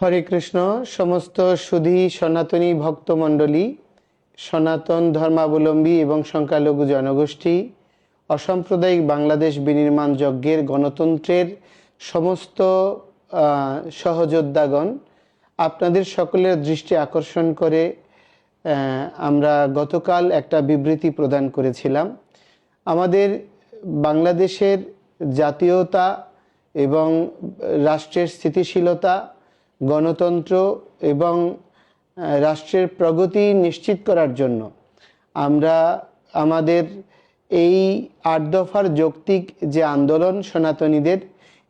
হরে কৃষ্ণ, সমস্ত সুধী সনাতনী ভক্তমণ্ডলী, সনাতন ধর্মাবলম্বী এবং সংখ্যালঘু জনগোষ্ঠী, অসাম্প্রদায়িক বাংলাদেশ বিনির্মাণ যজ্ঞের গণতন্ত্রের সমস্ত সহযোদ্ধাগণ আপনাদের সকলের দৃষ্টি আকর্ষণ করে আমরা গতকাল একটা বিবৃতি প্রদান করেছিলাম। আমাদের বাংলাদেশের জাতীয়তা এবং রাষ্ট্রের স্থিতিশীলতা গণতন্ত্র এবং রাষ্ট্রের প্রগতি নিশ্চিত করার জন্য আমরা আমাদের এই আট দফার যৌক্তিক যে আন্দোলন সনাতনীদের,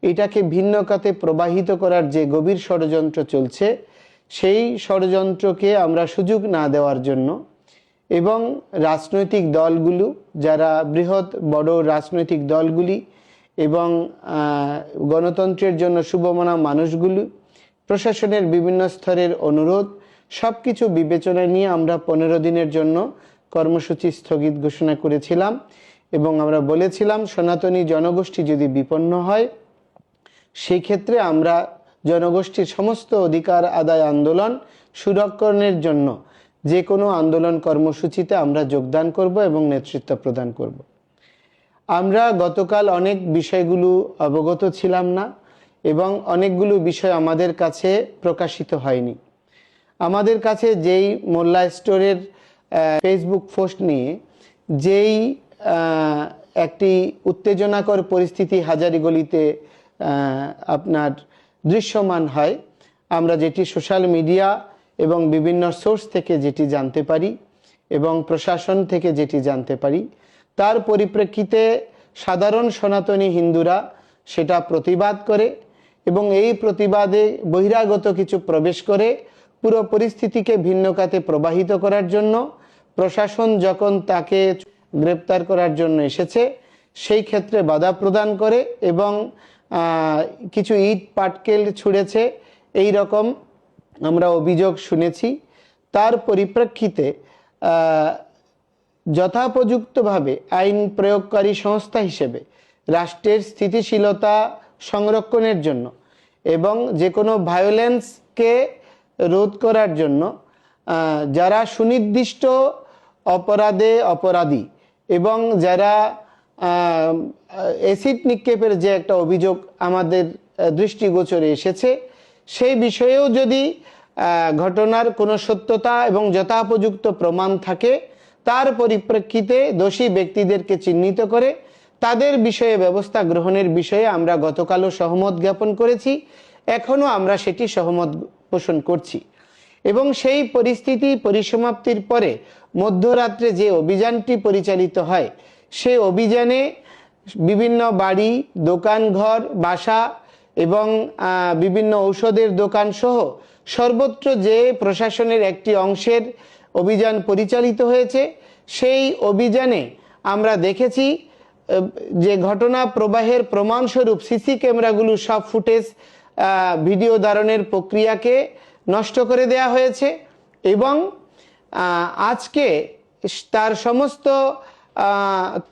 এটাকে ভিন্ন খাতে প্রবাহিত করার যে গভীর ষড়যন্ত্র চলছে, সেই ষড়যন্ত্রকে আমরা সুযোগ না দেওয়ার জন্য এবং রাজনৈতিক দলগুলো, যারা বৃহৎ বড় রাজনৈতিক দলগুলি এবং গণতন্ত্রের জন্য শুভমনা মানুষগুলো প্রশাসনের বিভিন্ন স্তরের অনুরোধ সব কিছু বিবেচনায় নিয়ে আমরা পনেরো দিনের জন্য কর্মসূচি স্থগিত ঘোষণা করেছিলাম এবং আমরা বলেছিলাম সনাতনী জনগোষ্ঠী যদি বিপন্ন হয় সেই ক্ষেত্রে আমরা জনগোষ্ঠীর সমস্ত অধিকার আদায় আন্দোলন সুরক্ষণের জন্য যে কোনো আন্দোলন কর্মসূচিতে আমরা যোগদান করব এবং নেতৃত্ব প্রদান করব। আমরা গতকাল অনেক বিষয়গুলো অবগত ছিলাম না। এবং অনেকগুলো বিষয় আমাদের কাছে প্রকাশিত হয়নি। আমাদের কাছে যেই মোল্লা স্টোরের ফেসবুক পোস্ট নিয়ে যেই একটি উত্তেজনাকর পরিস্থিতি হাজারিগলিতে আপনার দৃশ্যমান হয়, আমরা যেটি সোশ্যাল মিডিয়া এবং বিভিন্ন সোর্স থেকে যেটি জানতে পারি এবং প্রশাসন থেকে যেটি জানতে পারি, তার পরিপ্রেক্ষিতে সাধারণ সনাতনী হিন্দুরা সেটা প্রতিবাদ করে এবং এই প্রতিবাদে বহিরাগত কিছু প্রবেশ করে পুরো পরিস্থিতিকে ভিন্ন খাতে প্রবাহিত করার জন্য প্রশাসন যখন তাকে গ্রেপ্তার করার জন্য এসেছে, সেই ক্ষেত্রে বাধা প্রদান করে এবং কিছু ইট, পাটকেল ছুঁড়েছে। এই রকম আমরা অভিযোগ শুনেছি। তার পরিপ্রেক্ষিতে যথোপযুক্তভাবে আইন প্রয়োগকারী সংস্থা হিসেবে রাষ্ট্রের স্থিতিশীলতা সংরক্ষণের জন্য এবং যে কোনো ভায়োলেন্সকে রোধ করার জন্য যারা সুনির্দিষ্ট অপরাধে অপরাধী এবং যারা অ্যাসিড নিক্ষেপের যে একটা অভিযোগ আমাদের দৃষ্টিগোচরে এসেছে, সেই বিষয়েও যদি ঘটনার কোনো সত্যতা এবং যথোপযুক্ত প্রমাণ থাকে, তার পরিপ্রেক্ষিতে দোষী ব্যক্তিদেরকে চিহ্নিত করে তাদের বিষয়ে ব্যবস্থা গ্রহণের বিষয়ে আমরা গতকালও সহমত জ্ঞাপন করেছি, এখনও আমরা সেটি সহমত পোষণ করছি। এবং সেই পরিস্থিতি পরিসমাপ্তির পরে মধ্যরাত্রে যে অভিযানটি পরিচালিত হয় সেই অভিযানে বিভিন্ন বাড়ি, দোকানঘর, বাসা এবং বিভিন্ন ঔষধের দোকান সহ সর্বত্র যে প্রশাসনের একটি অংশের অভিযান পরিচালিত হয়েছে, সেই অভিযানে আমরা দেখেছি যে ঘটনা প্রবাহের প্রমাণস্বরূপ সিসি ক্যামেরাগুলো সব ফুটেজ ভিডিও ধারণের প্রক্রিয়াকে নষ্ট করে দেয়া হয়েছে এবং আজকে তার সমস্ত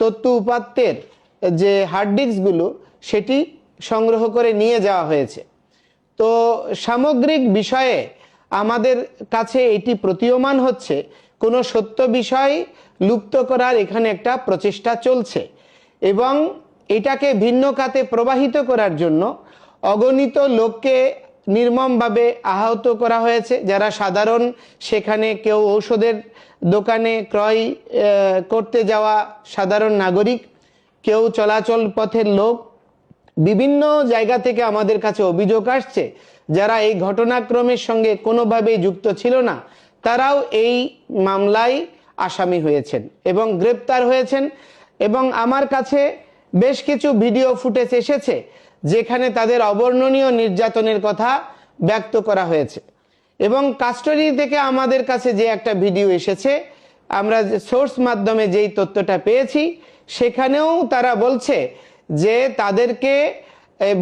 তথ্য উপাত্তের যে হার্ড ডিস্কগুলো সেটি সংগ্রহ করে নিয়ে যাওয়া হয়েছে। তো সামগ্রিক বিষয়ে আমাদের কাছে এটি প্রতীয়মান হচ্ছে। কোনো সত্য বিষয় লুপ্ত করার এখানে একটা প্রচেষ্টা চলছে। এবং এটাকে ভিন্ন খাতে প্রবাহিত করার জন্য অগণিত লোককে নির্মমভাবে আহত করা হয়েছে, যারা সাধারণ সেখানে কেউ ঔষধের দোকানে ক্রয় করতে যাওয়া সাধারণ নাগরিক, কেউ চলাচল পথের লোক, বিভিন্ন জায়গা থেকে আমাদের কাছে অভিযোগ আসছে, যারা এই ঘটনাক্রমের সঙ্গে কোনোভাবেই যুক্ত ছিল না, তারাও এই মামলায় আসামি হয়েছেন এবং গ্রেপ্তার হয়েছেন। এবং আমার কাছে বেশ কিছু ভিডিও ফুটেজ এসেছে যেখানে তাদের অবর্ণনীয় নির্যাতনের কথা ব্যক্ত করা হয়েছে। এবং কাস্টডি থেকে আমাদের কাছে যে একটা ভিডিও এসেছে, আমরা সোর্স মাধ্যমে যেই তথ্যটা পেয়েছি, সেখানেও তারা বলছে যে তাদেরকে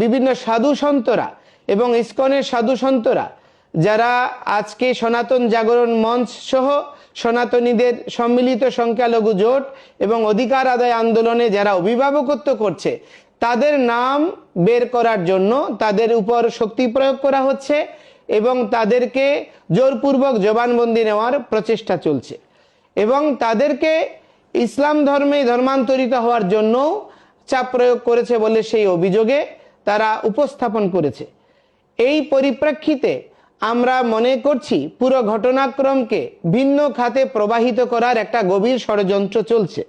বিভিন্ন সাধু সন্তরা এবং ইস্কনের সাধু সন্তরা যারা আজকে সনাতন জাগরণ মঞ্চ সহ সনাতনীদের সম্মিলিত সংখ্যালঘু জোট এবং অধিকার আদায় আন্দোলনে যারা অভিভাবকত্ব করছে, তাদের নাম বের করার জন্য তাদের উপর শক্তি প্রয়োগ করা হচ্ছে এবং তাদেরকে জোরপূর্বক জবানবন্দি নেওয়ার প্রচেষ্টা চলছে এবং তাদেরকে ইসলাম ধর্মে ধর্মান্তরিত হওয়ার জন্য চাপ প্রয়োগ করেছে বলে সেই অভিযোগে তারা উপস্থাপন করেছে। এই পরিপ্রেক্ষিতে আমরা মনে করছি পুরো ঘটনাক্রমকে ভিন্ন খাতে প্রবাহিত করার একটা গভীর ষড়যন্ত্র চলছে।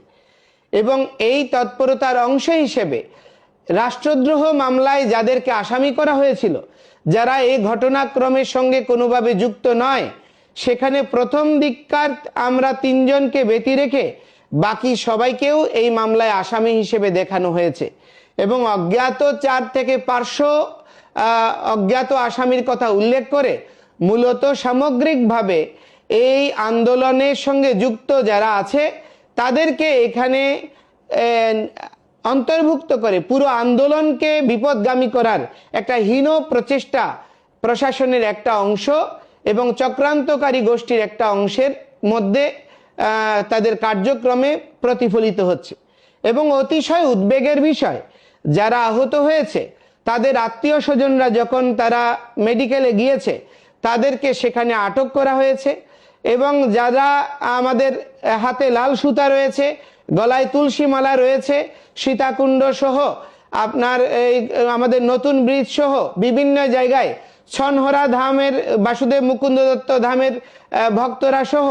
এবং এই তৎপরতার অংশ হিসেবে রাষ্ট্রদ্রোহ মামলায় যাদেরকে আসামি করা হয়েছিল, যারা এই ঘটনাক্রমের সঙ্গে কোনোভাবে যুক্ত নয়, সেখানে প্রথম দিককার আমরা তিনজনকে ব্যতি রেখে বাকি সবাইকেও এই মামলায় আসামি হিসেবে দেখানো হয়েছে। এবং অজ্ঞাত চার থেকে পাঁচশো অজ্ঞাত আসামির কথা উল্লেখ করে মূলত সামগ্রিকভাবে এই আন্দোলনের সঙ্গে যুক্ত যারা আছে, তাদেরকে এখানে অন্তর্ভুক্ত করে পুরো আন্দোলনকে বিপদগামী করার একটা হীন প্রচেষ্টা প্রশাসনের একটা অংশ এবং চক্রান্তকারী গোষ্ঠীর একটা অংশের মধ্যে তাদের কার্যক্রমে প্রতিফলিত হচ্ছে। এবং অতিশয় উদ্বেগের বিষয়, যারা আহত হয়েছে তাদের আত্মীয় স্বজনরা যখন তারা মেডিকেলে গিয়েছে, তাদেরকে সেখানে আটক করা হয়েছে এবং যারা আমাদের হাতে লাল সুতা রয়েছে, গলায় তুলসী মালা রয়েছে, সীতাকুণ্ড সহ আপনার এই আমাদের নতুন ব্রিজ সহ বিভিন্ন জায়গায় ছনহরা ধামের, বাসুদেব মুকুন্দ দত্ত ধামের ভক্তরা সহ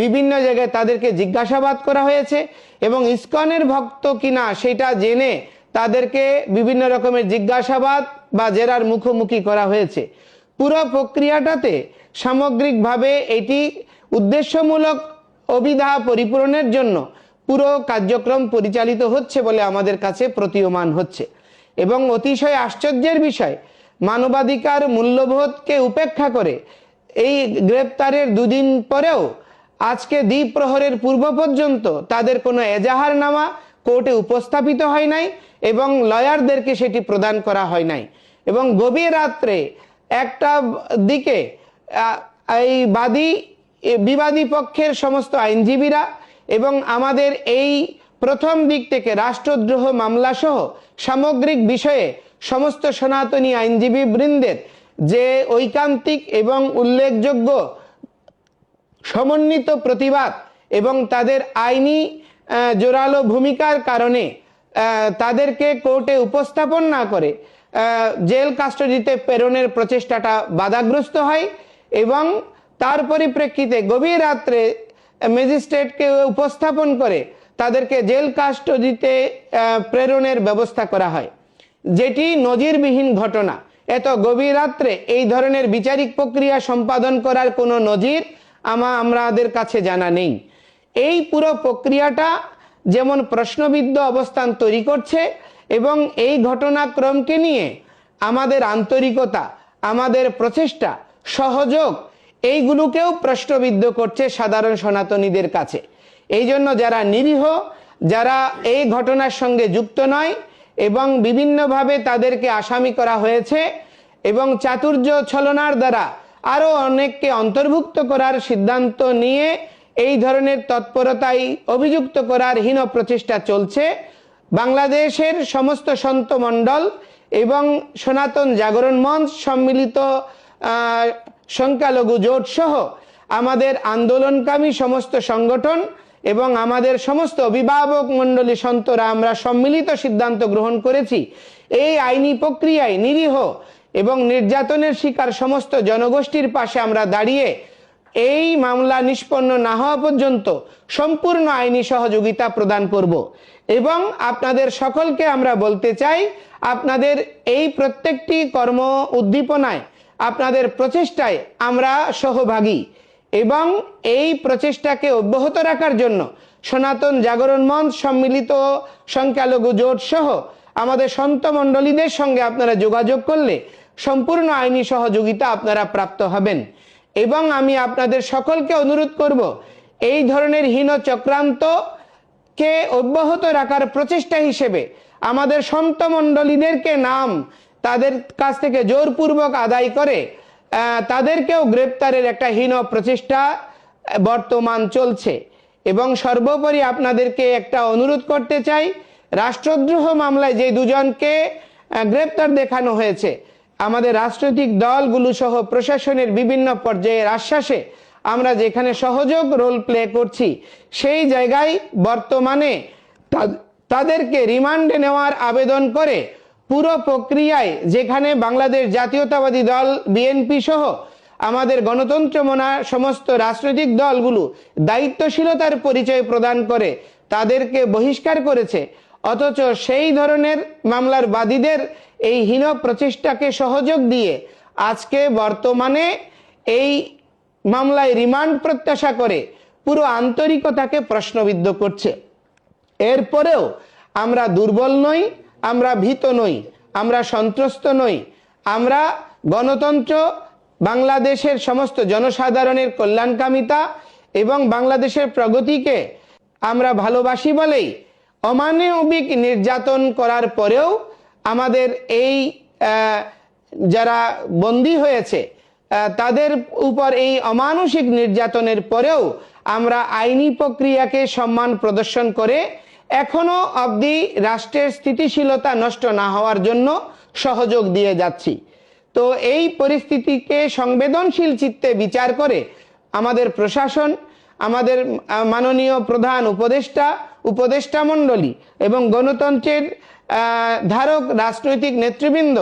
বিভিন্ন জায়গায় তাদেরকে জিজ্ঞাসাবাদ করা হয়েছে এবং ইস্কনের ভক্ত কিনা সেটা জেনে তাদেরকে বিভিন্ন রকমের জিজ্ঞাসাবাদ বা জেরার মুখোমুখি করা হয়েছে। পুরো প্রক্রিয়াটাতে সামগ্রিকভাবে এটি উদ্দেশ্যমূলক অভিধা পরিপূরণের জন্য পুরো কার্যক্রম পরিচালিত হচ্ছে বলে আমাদের কাছে প্রতীয়মান হচ্ছে। এবং অতিশয় আশ্চর্যের বিষয়, মানবাধিকার মূল্যবোধকে উপেক্ষা করে এই গ্রেপ্তারের দুদিন পরেও আজকে দ্বীপ প্রহরের পূর্ব পর্যন্ত তাদের কোনো এজাহার এজাহারনামা কোর্টে উপস্থাপিত হয় নাই এবং লয়ারদেরকে সেটি প্রদান করা হয় নাই। এবং গভীর রাত্রে একটা দিকে এই বাদী বিবাদী পক্ষের সমস্ত আইনজীবীরা এবং আমাদের এই প্রথম দিক থেকে রাষ্ট্রদ্রোহ মামলা সহ সামগ্রিক বিষয়ে সমস্ত সনাতনী আইনজীবী বৃন্দের যে ঐকান্তিক এবং উল্লেখযোগ্য সমন্বিত প্রতিবাদ এবং তাদের আইনি জোরালো ভূমিকার কারণে তাদেরকে কোর্টে উপস্থাপন না করে জেল কাস্টডিতে প্রেরণের প্রচেষ্টাটা বাধাগ্রস্ত হয় এবং তার পরিপ্রেক্ষিতে গভীর রাত্রে ম্যাজিস্ট্রেটকে উপস্থাপন করে তাদেরকে জেল কাস্টডিতে প্রেরণের ব্যবস্থা করা হয়। যেটি নজিরবিহীন ঘটনা। এত গভীর রাত্রে এই ধরনের বিচারিক প্রক্রিয়া সম্পাদন করার কোনো নজির আমা, আমাদের কাছে জানা নেই। এই পুরো প্রক্রিয়াটা যেমন প্রশ্নবিদ্ধ অবস্থান তৈরি করছে এবং এই ঘটনাক্রমকে নিয়ে আমাদের আন্তরিকতা, আমাদের প্রচেষ্টা, সহযোগ, এইগুলোকেও প্রশ্নবিদ্ধ করছে সাধারণ সনাতনীদের কাছে। এই জন্য যারা নিরীহ, যারা এই ঘটনার সঙ্গে যুক্ত নয় এবং বিভিন্নভাবে তাদেরকে আসামি করা হয়েছে এবং চাতুর্য ছলনার দ্বারা আরও অনেককে অন্তর্ভুক্ত করার সিদ্ধান্ত নিয়ে এই ধরনের তৎপরতায় অভিযুক্ত করার হীন প্রচেষ্টা চলছে। বাংলাদেশের সমস্ত সন্ত মণ্ডল এবং সনাতন জাগরণ মঞ্চ সম্মিলিত সংখ্যালঘু জোট সহ আমাদের আন্দোলনকামী সমস্ত সংগঠন এবং আমাদের সমস্ত অভিভাবক মণ্ডলী সন্তরা আমরা সম্মিলিত সিদ্ধান্ত গ্রহণ করেছি। এই আইনি প্রক্রিয়ায় নিরীহ এবং নির্যাতনের শিকার সমস্ত জনগোষ্ঠীর পাশে আমরা দাঁড়িয়ে এই মামলা নিষ্পন্ন না হওয়া পর্যন্ত সম্পূর্ণ আইনি সহযোগিতা প্রদান করব। এবং আপনাদের সকলকে আমরা বলতে চাই, আপনাদের এই প্রত্যেকটি কর্ম উদ্দীপনায়, আপনাদের প্রচেষ্টায় আমরা সহভাগী। এবং এই প্রচেষ্টাকে অব্যাহত রাখার জন্য সনাতন জাগরণ মঞ্চ, সম্মিলিত সংখ্যালঘু জোট সহ আমাদের সন্ত মণ্ডলীদের সঙ্গে আপনারা যোগাযোগ করলে সম্পূর্ণ আইনি সহযোগিতা আপনারা প্রাপ্ত হবেন। এবং আমি আপনাদের সকলকে অনুরোধ করব, এই ধরনের হীন চক্রান্ত কে অব্যাহত রাখার প্রচেষ্টা হিসেবে আমাদের সন্ত মণ্ডলীদেরকে নাম তাদের কাছ থেকে জোরপূর্বক আদায় করে তাদেরকেও গ্রেপ্তারের একটা হীন প্রচেষ্টা বর্তমান চলছে। এবং সর্বোপরি আপনাদেরকে একটা অনুরোধ করতে চাই, রাষ্ট্রদ্রোহ মামলায় যে দুজনকে গ্রেপ্তার দেখানো হয়েছে আমাদের রাজনৈতিক দলগুলো সহ প্রশাসনের বিভিন্ন পর্যায়ের আশ্বাসে আমরা যেখানে সহযোগ রোল প্লে করছি, সেই জায়গায় বর্তমানে তাদেরকে রিমান্ডে নেওয়ার আবেদন করে পুরো প্রক্রিয়ায় যেখানে বাংলাদেশ জাতীয়তাবাদী দল বিএনপি সহ আমাদের গণতন্ত্র মনা, সমস্ত রাজনৈতিক দলগুলো দায়িত্বশীলতার পরিচয় প্রদান করে তাদেরকে বহিষ্কার করেছে। অথচ সেই ধরনের মামলার বাদীদের এই হীন প্রচেষ্টাকে সহযোগ দিয়ে আজকে বর্তমানে এই মামলায় রিমান্ড প্রত্যাশা করে পুরো আন্তরিকতাকে প্রশ্নবিদ্ধ করছে। এরপরেও আমরা দুর্বল নই, আমরা ভীত নই, আমরা সন্ত্রস্ত নই, আমরা গণতন্ত্র, বাংলাদেশের সমস্ত জনসাধারণের কল্যাণকামিতা এবং বাংলাদেশের প্রগতিকে আমরা ভালোবাসি বলেই অমানবিক নির্যাতন করার পরেও আমাদের এই যারা বন্দী হয়েছে তাদের উপর এই অমানসিক নির্যাতনের পরেও আমরা আইনি প্রক্রিয়াকে সম্মান প্রদর্শন করে এখনও অবধি রাষ্ট্রের স্থিতিশীলতা নষ্ট না হওয়ার জন্য সহযোগ দিয়ে যাচ্ছি। তো এই পরিস্থিতিকে সংবেদনশীল চিত্তে বিচার করে আমাদের প্রশাসন, আমাদের মাননীয় প্রধান উপদেষ্টা উপদেষ্টা মণ্ডলী এবং গণতন্ত্রের ধারক রাজনৈতিক নেতৃবৃন্দ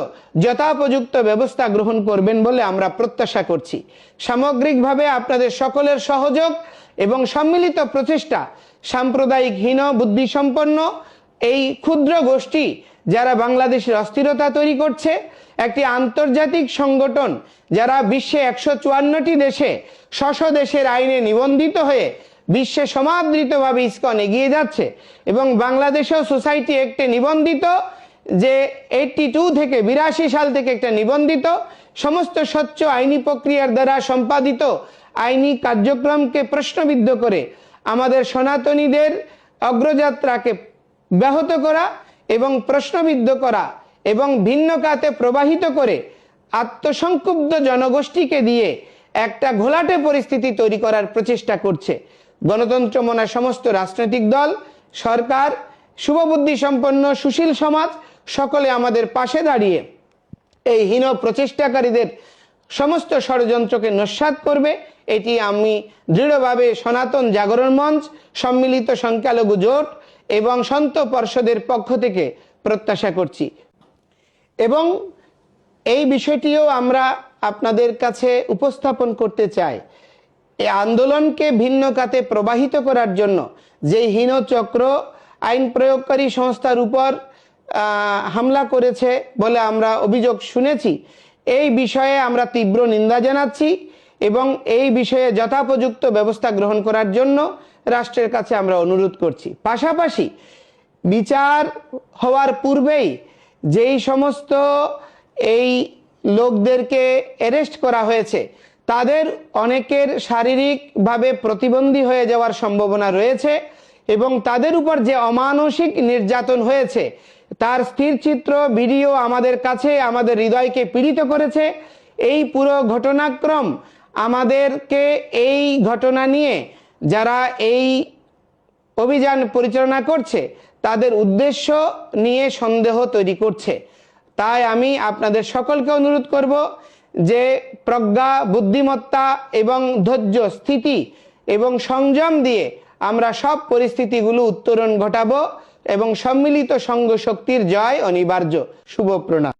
যথোপযুক্ত ব্যবস্থা গ্রহণ করবেন বলে আমরা প্রত্যাশা করছি। সামগ্রিকভাবে আপনাদের সকলের সহযোগ এবং সম্মিলিত প্রচেষ্টা সাম্প্রদায়িক হীন বুদ্ধিসম্পন্ন এই ক্ষুদ্র গোষ্ঠী যারা বাংলাদেশের অস্থিরতা তৈরি করছে, একটি আন্তর্জাতিক সংগঠন যারা বিশ্বে একশো চুয়ান্নটি দেশে শশ দেশের আইনে নিবন্ধিত হয়ে বিশ্বে সমাদৃতভাবে ইসকন এগিয়ে যাচ্ছে এবং বাংলাদেশেও সোসাইটি একটি নিবন্ধিত যে এইটটি টু থেকে বিরাশি সাল থেকে একটা নিবন্ধিত সমস্ত স্বচ্ছ আইনি প্রক্রিয়ার দ্বারা সম্পাদিত আইনি কার্যক্রমকে প্রশ্নবিদ্ধ করে আমাদের সনাতনীদের অগ্রযাত্রাকে ব্যাহত করা এবং প্রশ্নবিদ্ধ করা এবং ভিন্ন কাতে প্রবাহিত করে আত্মসংক্ষুব্ধ জনগোষ্ঠীকে দিয়ে একটা ঘোলাটে পরিস্থিতি তৈরি করার প্রচেষ্টা করছে। গণতন্ত্র মনা সমস্ত রাজনৈতিক দল, সরকার শুভবুদ্ধি সম্পন্ন সুশীল সমাজ সকলে আমাদের পাশে দাঁড়িয়ে এই হীন প্রচেষ্টাকারীদের সমস্ত ষড়যন্ত্রকে নস্বাত করবে। এটি আমি দৃঢ়ভাবে সনাতন জাগরণ মঞ্চ, সম্মিলিত সংখ্যালঘু জোট এবং সন্ত পর্ষদের পক্ষ থেকে প্রত্যাশা করছি। এবং এই বিষয়টিও আমরা আপনাদের কাছে উপস্থাপন করতে চাই। এই আন্দোলনকে ভিন্ন খাতে প্রবাহিত করার জন্য যে হীন চক্র আইন প্রয়োগকারী সংস্থার উপর হামলা করেছে বলে আমরা অভিযোগ শুনেছি, এই বিষয়ে আমরা তীব্র নিন্দা জানাচ্ছি এবং এই বিষয়ে যথাপযুক্ত ব্যবস্থা গ্রহণ করার জন্য রাষ্ট্রের কাছে আমরা অনুরোধ করছি। পাশাপাশি বিচার হওয়ার পূর্বেই যেই সমস্ত এই লোকদেরকে অ্যারেস্ট করা হয়েছে তাদের অনেকের শারীরিকভাবে প্রতিবন্ধী হয়ে যাওয়ার সম্ভাবনা রয়েছে এবং তাদের উপর যে অমানসিক নির্যাতন হয়েছে, তার স্থির চিত্র, ভিডিও আমাদের কাছে, আমাদের হৃদয়কে পীড়িত করেছে। এই পুরো ঘটনাক্রম আমাদেরকে এই ঘটনা নিয়ে যারা এই অভিযান পরিচালনা করছে, তাদের উদ্দেশ্য নিয়ে সন্দেহ তৈরি করছে। তাই আমি আপনাদের সকলকে অনুরোধ করব যে প্রজ্ঞা, বুদ্ধিমত্তা এবং ধৈর্য, স্থিতি এবং সংযম দিয়ে আমরা সব পরিস্থিতিগুলো উত্তরণ ঘটাবো এবং সম্মিলিত সঙ্গ শক্তির জয় অনিবার্য। শুভ প্রণাম।